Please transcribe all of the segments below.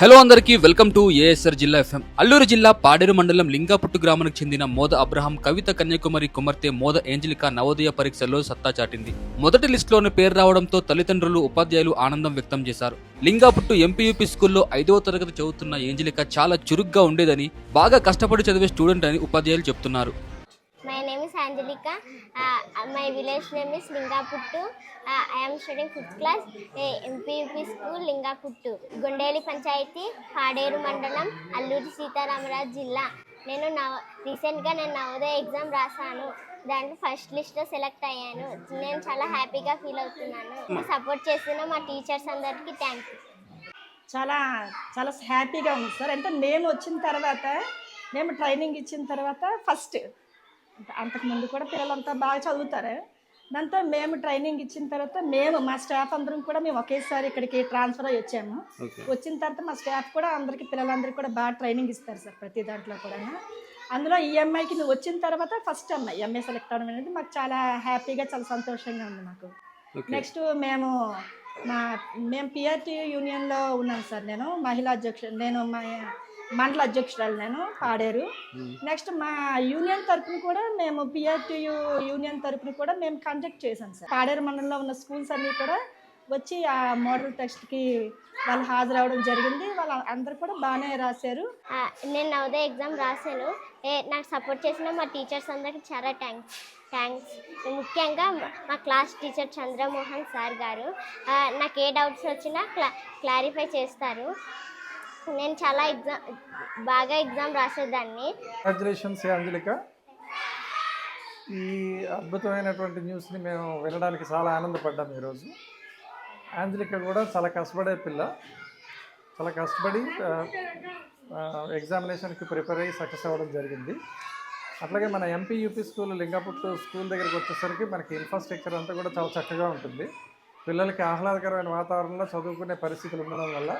Hello అందరికీ welcome to ASR జిల్లా FM. Alluri జిల్లా పాడేరు మండలం లింగాపుట్టు గ్రామానికి చెందిన మోద అబ్రహాం కవిత కన్యాకుమారి కుమార్తె మోద ఏంజలికా నవోదయ పరీక్షల్లో సత్తా చాటింది. మొదటి లిస్టులోని పేరు రావడంతో తల్లిదండ్రులు ఉపాధ్యాయులు ఆనందం వ్యక్తం చేశారు. లింగాపుట్టు ఎంపీయూపీ స్కూల్లో ఐదవ తరగతి చదువుతున్న ఏంజలిక చాలా చురుగ్గా ఉండేదని బాగా కష్టపడి చదివే స్టూడెంట్ అని ఉపాధ్యాయులు చెప్తున్నారు. Uh, my village name is Lingaputtu. Uh, I am studying fifth class uh, MPUP school Lingaputtu. గుండేలి panchayat Paderu మండలం అల్లూరి సీతారామరాజు జిల్లా నేను నవ రీసెంట్గా నేను నవోదయ ఎగ్జామ్ రాశాను. దాంట్లో ఫస్ట్ లిస్ట్లో సెలెక్ట్ అయ్యాను. నేను చాలా హ్యాపీగా ఫీల్ అవుతున్నాను. సపోర్ట్ చేస్తున్న మా టీచర్స్ అందరికీ థ్యాంక్ యూ చాలా చాలా హ్యాపీగా ఉంది సార్. అంటే మేము వచ్చిన తర్వాత మేము ట్రైనింగ్ ఇచ్చిన తర్వాత ఫస్ట్ అంతకుముందు కూడా పిల్లలంతా బాగా చదువుతారు. దాంతో మేము ట్రైనింగ్ ఇచ్చిన తర్వాత మేము మా స్టాఫ్ అందరం కూడా మేము ఒకేసారి ఇక్కడికి ట్రాన్స్ఫర్ అయ్యి వచ్చాము. వచ్చిన తర్వాత మా స్టాఫ్ కూడా అందరికి పిల్లలందరికీ కూడా బాగా ట్రైనింగ్ ఇస్తారు సార్ ప్రతి దాంట్లో కూడా అందులో ఈ అమ్మాయికి నువ్వు వచ్చిన తర్వాత ఫస్ట్ అమ్మాయి ఎంఏ సెలెక్ట్ అవ్వడం అనేది మాకు చాలా హ్యాపీగా చాలా సంతోషంగా ఉంది మాకు. నెక్స్ట్ మేము మా మేము పిఆర్టీ యూనియన్లో ఉన్నాను సార్ నేను మహిళా అధ్యక్షుడు నేను మా మండల అధ్యక్షురాలు నేను పాడేరు నెక్స్ట్ మా యూనియన్ తరపున కూడా మేము పిఆర్టీ యూనియన్ తరపున కూడా మేము కండక్ట్ చేశాం సార్. పాడేరు మండలంలో ఉన్న స్కూల్స్ అన్నీ కూడా వచ్చి ఆ మోడల్ టెస్ట్కి వాళ్ళు హాజరవడం జరిగింది. వాళ్ళ అందరూ కూడా బాగానే రాశారు. నేను నవోదయ ఎగ్జామ్ రాశాను. ఏ, నాకు సపోర్ట్ చేసిన మా టీచర్స్ అందరికి చాలా థ్యాంక్స్. థ్యాంక్స్. ముఖ్యంగా మా- క్లాస్ టీచర్ చంద్రమోహన్ సార్ గారు. నాకు ఏ డౌట్స్ వచ్చినా క్లా క్లారిఫై చేస్తారు. నేను చాలా ఎగ్జామ్ బాగా ఎగ్జామ్ రాసేదాన్ని. కంగ్రాచులేషన్స్ అంజలిక. ఈ అద్భుతమైనటువంటి న్యూస్ని మేము వినడానికి చాలా ఆనందపడ్డాం ఈరోజు. అంజలిక కూడా చాలా కష్టపడే పిల్ల. చాలా కష్టపడి ఎగ్జామినేషన్కి ప్రిపేర్ అయ్యి సక్సెస్ అవ్వడం జరిగింది. అట్లాగే మన MP UP school Lingaputtu school దగ్గరికి వచ్చేసరికి మనకి ఇన్ఫ్రాస్ట్రక్చర్ అంతా కూడా చాలా చక్కగా ఉంటుంది. పిల్లలకి ఆహ్లాదకరమైన వాతావరణంలో చదువుకునే పరిస్థితులు ఉండడం వల్ల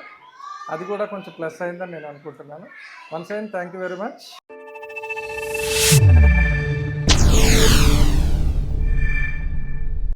అది కూడా కొంచెం ప్లస్ అయిందని నేను అనుకుంటున్నాను. వన్స్ అయింది థ్యాంక్ యూ వెరీ మచ్